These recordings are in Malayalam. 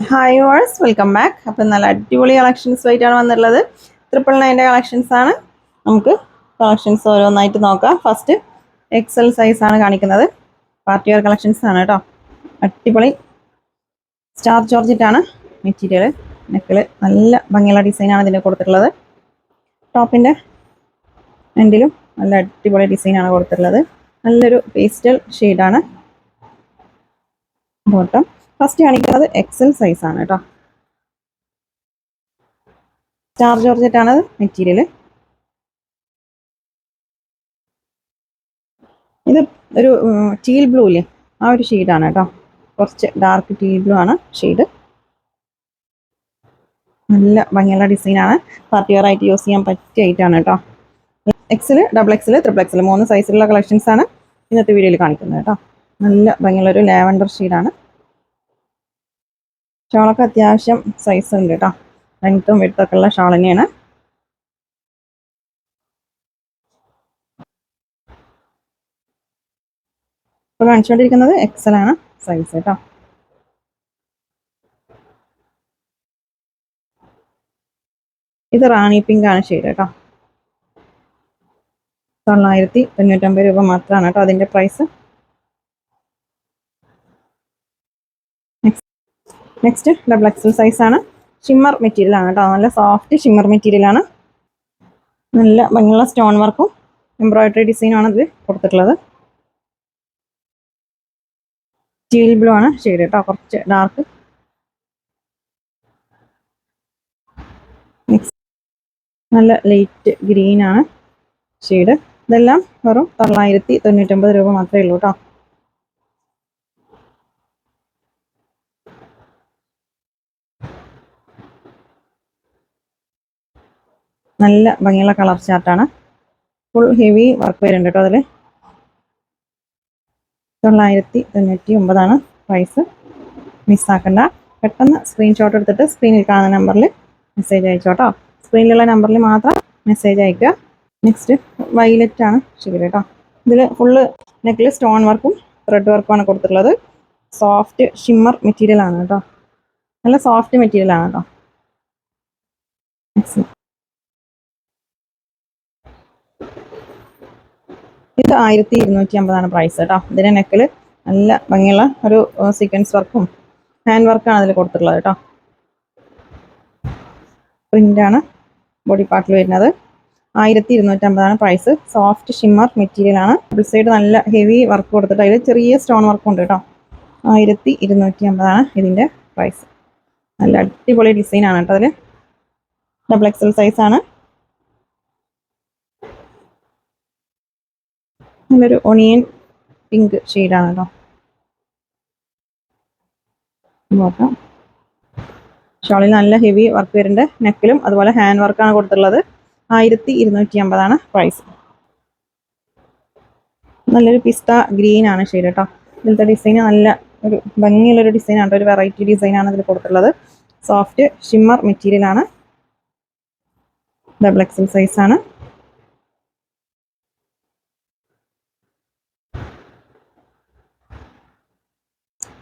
ഹായ് വേഴ്സ് വെൽക്കം ബാക്ക് അപ്പം നല്ല അടിപൊളി കളക്ഷൻസ് ആയിട്ടാണ് വന്നിട്ടുള്ളത്. ട്രിപ്പിൾ നയന്റെ കളക്ഷൻസ് ആണ്. നമുക്ക് കളക്ഷൻസ് ഓരോന്നായിട്ട് നോക്കാം. ഫസ്റ്റ് എക്സൽ സൈസ് ആണ് കാണിക്കുന്നത്. പാർട്ടി വെയർ കളക്ഷൻസ് ആണ് കേട്ടോ അടിപൊളി. സ്റ്റാർ ആണ്. മെറ്റീരിയൽ നെക്കിൽ നല്ല ഭംഗിയുള്ള ഡിസൈനാണ് ഇതിന്റെ കൊടുത്തിട്ടുള്ളത്. ടോപ്പിന്റെ എൻഡിലും നല്ല അടിപൊളി ഡിസൈനാണ് കൊടുത്തിട്ടുള്ളത്. നല്ലൊരു പേസ്റ്റൽ ഷെയ്ഡാണ് ബോട്ടം ഫസ്റ്റ് കാണിക്കുന്നത് എക്സൽ സൈസ് ആണ് കേട്ടോ സ്റ്റാർ ആണ് മെറ്റീരിയൽ ഇത് ഒരു ടീൽ ബ്ലൂ ഇല്ലേ ആ ഒരു ഷെയ്ഡാണ് കേട്ടോ കുറച്ച് ഡാർക്ക് ടീൽ ബ്ലൂ ആണ് ഷെയ്ഡ് നല്ല ഭംഗിയുള്ള ഡിസൈനാണ് പാർട്ടി വെയർ ആയിട്ട് യൂസ് ചെയ്യാൻ പറ്റിയ ഐറ്റാണ് കേട്ടോ എക്സിൽ ഡബിൾ എക്സിൽ ട്രിപ്പിൾ എക്സിൽ മൂന്ന് സൈസിലുള്ള കളക്ഷൻസ് ആണ് ഇന്നത്തെ വീഡിയോയിൽ കാണിക്കുന്നത് കേട്ടോ നല്ല ഭംഗിയുള്ള ഒരു ലാവൻഡർ ഷെയ്ഡാണ് ഷാളൊക്കെ അത്യാവശ്യം സൈസ് ഉണ്ട് കേട്ടോ ലെങ്ത്തും വെടുത്തൊക്കെ ഉള്ള ഷാൾ തന്നെയാണ് ഇപ്പോൾ കാണിച്ചുകൊണ്ടിരിക്കുന്നത് എക്സൽ ആണ് സൈസ് കേട്ടോ ഇത് റാണി പിങ്ക് ആണ് ഷെയ്ഡ് കേട്ടോ തൊള്ളായിരത്തി തൊണ്ണൂറ്റമ്പത് രൂപ മാത്രമാണ് കേട്ടോ അതിന്റെ price next double XL size ആണ്. ഷിമ്മർ മെറ്റീരിയൽ ആണ് കേട്ടോ. നല്ല സോഫ്റ്റ് ഷിമ്മർ മെറ്റീരിയൽ ആണ്. നല്ല ഭംഗിയുള്ള സ്റ്റോൺ വർക്കും എംബ്രോയിഡറി ഡിസൈനാണ് ഇത് കൊടുത്തിട്ടുള്ളത്. സ്റ്റീൽ ബ്ലൂ ആണ് ഷെയ്ഡ് കേട്ടോ. കുറച്ച് ഡാർക്ക് നല്ല ലൈറ്റ് ഗ്രീൻ ആണ് ഷെയ്ഡ് ഇതെല്ലാം വെറും തൊള്ളായിരത്തി തൊണ്ണൂറ്റൊമ്പത് രൂപ മാത്രമേ ഉള്ളൂ കേട്ടോ. നല്ല ഭംഗിയുള്ള കളർ ചാർട്ടാണ്. ഫുൾ ഹെവി വർക്ക് വരുന്നുണ്ട് കേട്ടോ അതിൽ തൊള്ളായിരത്തി തൊണ്ണൂറ്റി ഒമ്പതാണ് പ്രൈസ് മിസ്സാക്കണ്ട പെട്ടെന്ന് സ്ക്രീൻഷോട്ട് എടുത്തിട്ട് സ്ക്രീനിൽ കാണുന്ന നമ്പറിൽ മെസ്സേജ് അയച്ചോട്ടോ സ്ക്രീനിലുള്ള നമ്പറിൽ മാത്രം മെസ്സേജ് അയക്കുക. നെക്സ്റ്റ് വൈലറ്റ് ആണ് ശരി കേട്ടോ ഇതിൽ ഫുള്ള് നെക്കിൽ സ്റ്റോൺ വർക്കും ത്രെഡ് വർക്കുമാണ് കൊടുത്തിട്ടുള്ളത്. സോഫ്റ്റ് ഷിമ്മർ മെറ്റീരിയൽ ആണ് കേട്ടോ നല്ല സോഫ്റ്റ് മെറ്റീരിയൽ ആണ് കേട്ടോ ഇത് ആയിരത്തി ഇരുന്നൂറ്റി അമ്പതാണ് പ്രൈസ് കേട്ടോ ഇതിന്റെ നെക്കിൽ നല്ല ഭംഗിയുള്ള ഒരു സീക്വൻസ് വർക്കും ഹാൻഡ് വർക്കാണ് അതിൽ കൊടുത്തിട്ടുള്ളത് കേട്ടോ പ്രിന്റാണ് ബോഡി പാർട്ടിൽ വരുന്നത്. ആയിരത്തി ഇരുന്നൂറ്റമ്പതാണ് പ്രൈസ് സോഫ്റ്റ് ഷിമ്മർ മെറ്റീരിയൽ ആണ്. ഡബിൾ സൈഡ് നല്ല ഹെവി വർക്ക് കൊടുത്തിട്ട് അതിൽ ചെറിയ സ്റ്റോൺ വർക്കും ഉണ്ട് കേട്ടോ ആയിരത്തി ഇരുന്നൂറ്റി അമ്പതാണ് ഇതിന്റെ പ്രൈസ് നല്ല അടിപൊളി ഡിസൈനാണ് കേട്ടോ അതിൽ ഡബിൾ എക്സൽ സൈസ് നല്ലൊരു ഒണിയൻ പിങ്ക് ഷെയ്ഡാണ് കേട്ടോ നോക്കാം. ഷോളിൽ നല്ല ഹെവി വർക്ക് വരുന്നുണ്ട്. നെക്കിലും അതുപോലെ ഹാൻഡ് വർക്കാണ് കൊടുത്തിട്ടുള്ളത്. ആയിരത്തി ഇരുന്നൂറ്റി അമ്പതാണ് പ്രൈസ് നല്ലൊരു പിസ്ത ഗ്രീൻ ആണ് ഷെയ്ഡ് കേട്ടോ ഇതിലത്തെ ഡിസൈൻ നല്ല ഒരു ഭംഗിയുള്ളൊരു ഡിസൈനാണ് ഒരു വെറൈറ്റി ഡിസൈനാണ് ഇതിൽ കൊടുത്തിട്ടുള്ളത്. സോഫ്റ്റ് ഷിമ്മർ മെറ്റീരിയലാണ് double XL size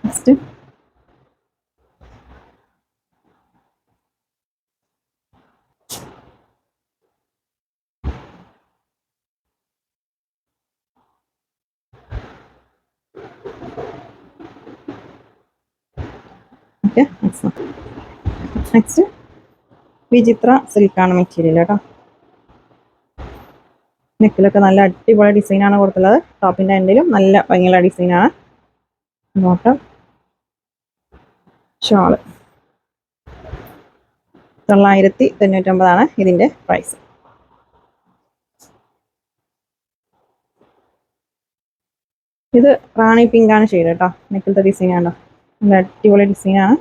next next Vichitra സിൽക്കാണ് material കേട്ടോ നെക്കിലൊക്കെ നല്ല അടിപൊളി ഡിസൈനാണ് കൊടുത്തുള്ളത്. ടോപ്പിന്റെ എൻഡിലും നല്ല ഭംഗിയുള്ള ഡിസൈനാണ് ബോട്ടം ഷോൾ തൊള്ളായിരത്തി തൊണ്ണൂറ്റൊമ്പതാണ് ഇതിന്റെ പ്രൈസ് ഇത് റാണി പിങ്കാണ് ഷെയ്ഡ് കേട്ടോ നെക്കിലത്തെ ഡിസൈൻ ആണ്? നല്ല അടിപൊളി ഡിസൈനാണ്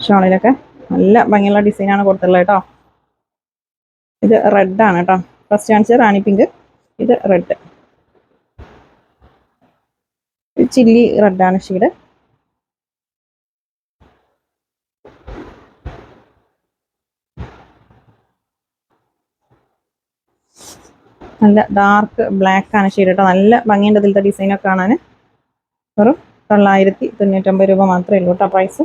ഷോളിലൊക്കെ നല്ല ഭംഗിയുള്ള ഡിസൈനാണ് കൊടുത്തുള്ളത് കേട്ടോ ഇത് റെഡ് ആണ് കേട്ടോ ഫസ്റ്റ് കാണിച്ചത് റാണി പിങ്ക് ഇത് റെഡ് ചില്ലി റെഡാണ് ഷീഡ് നല്ല ഡാർക്ക് ബ്ലാക്ക് ആണ് ഷെയ്ഡ് കേട്ടോ നല്ല ഭംഗിയുണ്ട് ഇതിലത്തെ ഡിസൈനൊക്കെ കാണാൻ വെറും തൊള്ളായിരത്തി തൊണ്ണൂറ്റൊമ്പത് രൂപ മാത്രമേ ഉള്ളൂ കേട്ടോ പ്രൈസ്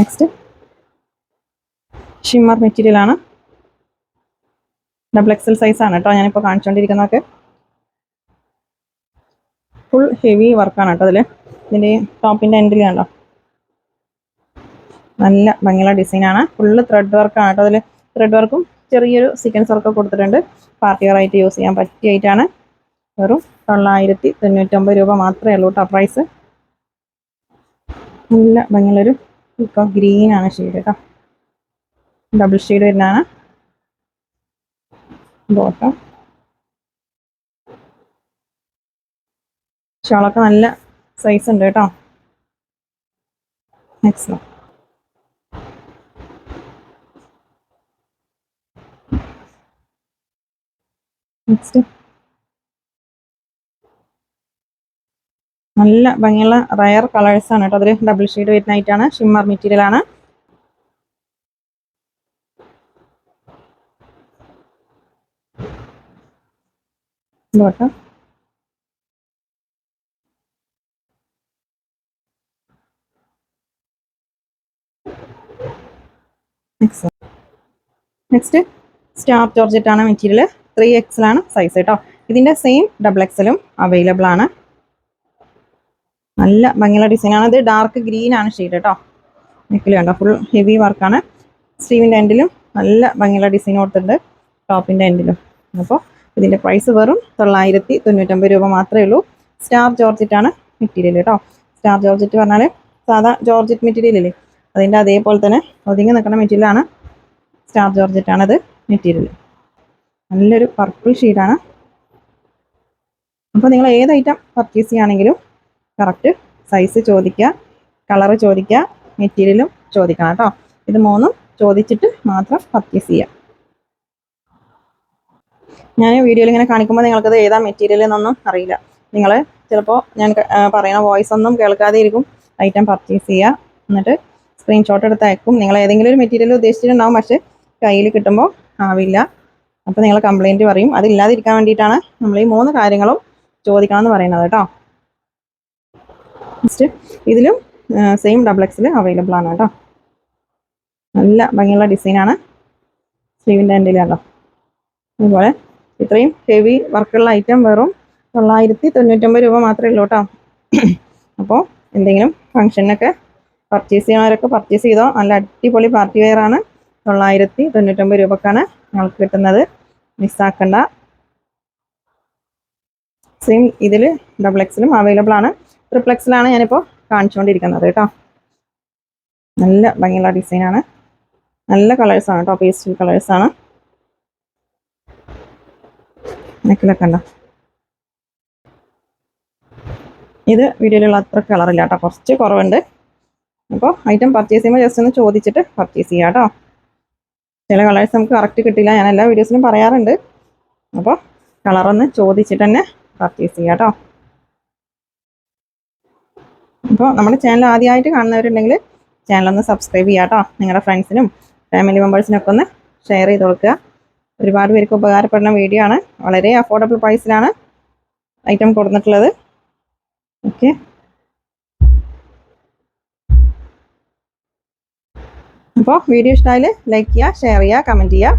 നെക്സ്റ്റ് ഷിമ്മർ മെറ്റീരിയൽ ആണ്. ഡബിൾ എക്സൽ സൈസ് ആണ് കേട്ടോ ഞാനിപ്പോൾ കാണിച്ചുകൊണ്ടിരിക്കുന്നതൊക്കെ ഫുൾ ഹെവി വർക്കാണ് കേട്ടോ അതിൽ ഇതിന്റെ ടോപ്പിന്റെ എൻഡിൽ കണ്ടോ? നല്ല ഭംഗിയുള്ള ഡിസൈനാണ് ഫുള്ള് ത്രെഡ് വർക്കാണ് കേട്ടോ അതിൽ ത്രെഡ് വർക്കും ചെറിയൊരു സീക്വൻസ് വർക്കൊക്കെ കൊടുത്തിട്ടുണ്ട്. പാർട്ടി വെയർ ആയിട്ട് യൂസ് ചെയ്യാൻ പറ്റിയ ആയിട്ടാണ് വെറും തൊള്ളായിരത്തി തൊണ്ണൂറ്റൊമ്പത് രൂപ മാത്രമേ ഉള്ളൂ കേട്ടോ പ്രൈസ് നല്ല ഭംഗിയുള്ളൊരു ഇപ്പോൾ ഗ്രീൻ ആണ് ഷെയ്ഡ് കേട്ടോ ഡബിൾ ഷെയ്ഡ് വരുന്നതാണ്. ബോട്ടം ഷോളൊക്കെ നല്ല സൈസ് ഉണ്ട് കേട്ടോ. നെക്സ്റ്റ് നെക്സ്റ്റ് നല്ല ഭംഗിയുള്ള റയർ കളേഴ്സ് ആണ് കേട്ടോ. അതിൽ ഡബിൾ ഷെയ്ഡ് വരുന്ന ആയിട്ടാണ് ഷിമ്മർ മെറ്റീരിയൽ ആണ്. നെക്സ്റ്റ് സ്റ്റാർ ജോർജറ്റ് ആണ് മെറ്റീരിയൽ ത്രീ എക്സൽ ആണ് സൈസ് കേട്ടോ. ഇതിന്റെ സെയിം ഡബിൾ എക്സലും അവൈലബിൾ ആണ്. നല്ല ഭംഗിയുള്ള ഡിസൈൻ ആണ് ഇത് ഡാർക്ക് ഗ്രീൻ ആണ് ഷെയ്ഡ് കേട്ടോ നെക്കിൽ കണ്ടോ? ഫുൾ ഹെവി വർക്കാണ് സ്ലീവിന്റെ എൻഡിലും നല്ല ഭംഗിയുള്ള ഡിസൈൻ കൊടുത്തിട്ടുണ്ട്. ടോപ്പിന്റെ എൻഡിലും അപ്പോൾ ഇതിന്റെ പ്രൈസ് വെറും തൊള്ളായിരത്തി തൊണ്ണൂറ്റമ്പത് രൂപ മാത്രമേ ഉള്ളൂ. സ്റ്റാർ ജോർജറ്റ് ആണ് മെറ്റീരിയൽ കേട്ടോ സ്റ്റാർ ജോർജറ്റ് പറഞ്ഞാൽ സാധാ ജോർജറ്റ് മെറ്റീരിയൽ ഇല്ലേ? അതിന്റെ അതേപോലെ തന്നെ ഒതുങ്ങി നിൽക്കുന്ന മെറ്റീരിയലാണ് സ്റ്റാർ ജോർജറ്റ് ആണത് മെറ്റീരിയൽ നല്ലൊരു പർപ്പിൾ ഷെയ്ഡാണ് അപ്പോൾ നിങ്ങൾ ഏത് ഐറ്റം പർച്ചേസ് ചെയ്യുകയാണെങ്കിലും കറക്റ്റ് സൈസ് ചോദിക്കുക കളറ് ചോദിക്കുക മെറ്റീരിയലും ചോദിക്കണം കേട്ടോ ഇത് മൂന്നും ചോദിച്ചിട്ട് മാത്രം പർച്ചേസ് ചെയ്യാം. ഞാൻ വീഡിയോയിൽ ഇങ്ങനെ കാണിക്കുമ്പോൾ നിങ്ങൾക്കത് ഏതാ മെറ്റീരിയൽ എന്നൊന്നും അറിയില്ല. നിങ്ങൾ ചിലപ്പോൾ ഞാൻ പറയുന്ന വോയിസ് ഒന്നും കേൾക്കാതെ ഇരിക്കും. ഐറ്റം പർച്ചേസ് ചെയ്യുക എന്നിട്ട് സ്ക്രീൻഷോട്ട് എടുത്ത് അയക്കും. നിങ്ങൾ ഏതെങ്കിലും ഒരു മെറ്റീരിയൽ ഉദ്ദേശിച്ചിട്ടുണ്ടാവും പക്ഷേ കയ്യിൽ കിട്ടുമ്പോൾ ആവില്ല. അപ്പോൾ നിങ്ങൾ കംപ്ലയിന്റ് പറയും. അതില്ലാതിരിക്കാൻ വേണ്ടിയിട്ടാണ് നമ്മൾ ഈ മൂന്ന് കാര്യങ്ങളും ചോദിക്കണം എന്ന് പറയുന്നത് കേട്ടോ നെക്സ്റ്റ് ഇതിലും സെയിം ഡബിൾ എക്സിൽ അവൈലബിൾ ആണ് കേട്ടോ. നല്ല ഭംഗിയുള്ള ഡിസൈനാണ് സ്ലീവിന്റെ എൻഡിൽ കണ്ടോ? അതുപോലെ ഇത്രയും ഹെവി വർക്കുള്ള ഐറ്റം വെറും തൊള്ളായിരത്തി തൊണ്ണൂറ്റൊമ്പത് രൂപ മാത്രമേ ഉള്ളൂ കേട്ടോ. അപ്പോൾ എന്തെങ്കിലും ഫങ്ഷനൊക്കെ പർച്ചേസ് ചെയ്യണവരൊക്കെ പർച്ചേസ് ചെയ്തോ? നല്ല അടിപൊളി പാർട്ടി വെയർ ആണ്. തൊള്ളായിരത്തി തൊണ്ണൂറ്റൊമ്പത് രൂപക്കാണ് ഞങ്ങൾക്ക് കിട്ടുന്നത്. മിസ്സാക്കണ്ട സെയിം ഇതിൽ ഡബിൾ എക്സിലും അവൈലബിൾ ആണ്. ട്രിപ്പിൾ എക്സിലാണ് ഞാനിപ്പോൾ കാണിച്ചുകൊണ്ടിരിക്കുന്നത് കേട്ടോ. നല്ല ഭംഗിയുള്ള ഡിസൈനാണ് നല്ല കളേഴ്സാണ് കേട്ടോ പേസ്റ്റൽ കളേഴ്സാണ് നെക്കിലൊക്കെ ഉണ്ടോ ഇത് വീഡിയോയിലുള്ള അത്ര കളറില്ല കേട്ടോ കുറച്ച് കുറവുണ്ട്. അപ്പോൾ ഐറ്റം പർച്ചേസ് ചെയ്യുമ്പോൾ ജസ്റ്റ് ഒന്ന് ചോദിച്ചിട്ട് പർച്ചേസ് ചെയ്യാം കേട്ടോ. ചില കളേഴ്സ് നമുക്ക് കറക്റ്റ് കിട്ടില്ല ഞാൻ എല്ലാ വീഡിയോസിലും പറയാറുണ്ട്. അപ്പോൾ കളറൊന്ന് ചോദിച്ചിട്ട് തന്നെ പർച്ചേസ് ചെയ്യാം കേട്ടോ. അപ്പോൾ നമ്മുടെ ചാനൽ ആദ്യമായിട്ട് കാണുന്നവരുണ്ടെങ്കിൽ ചാനൽ ഒന്ന് സബ്സ്ക്രൈബ് ചെയ്യാം കേട്ടോ നിങ്ങളുടെ ഫ്രണ്ട്സിനും ഫാമിലി മെമ്പേഴ്സിനൊക്കെ ഒന്ന് ഷെയർ ചെയ്ത് കൊടുക്കുക. ഒരുപാട് പേർക്ക് ഉപകാരപ്പെടുന്ന വീഡിയോ ആണ്. വളരെ അഫോർഡബിൾ പ്രൈസിലാണ് ഐറ്റം കൊടുത്തിട്ടുള്ളത്. ഓക്കെ അപ്പോൾ വീഡിയോ ഇഷ്ടമായാൽ ലൈക്ക് ചെയ്യുക ഷെയർ ചെയ്യുക കമന്റ് ചെയ്യുക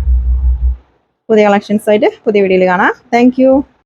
പുതിയ കളക്ഷൻസ് ആയിട്ട് പുതിയ വീഡിയോയിൽ കാണാം. താങ്ക്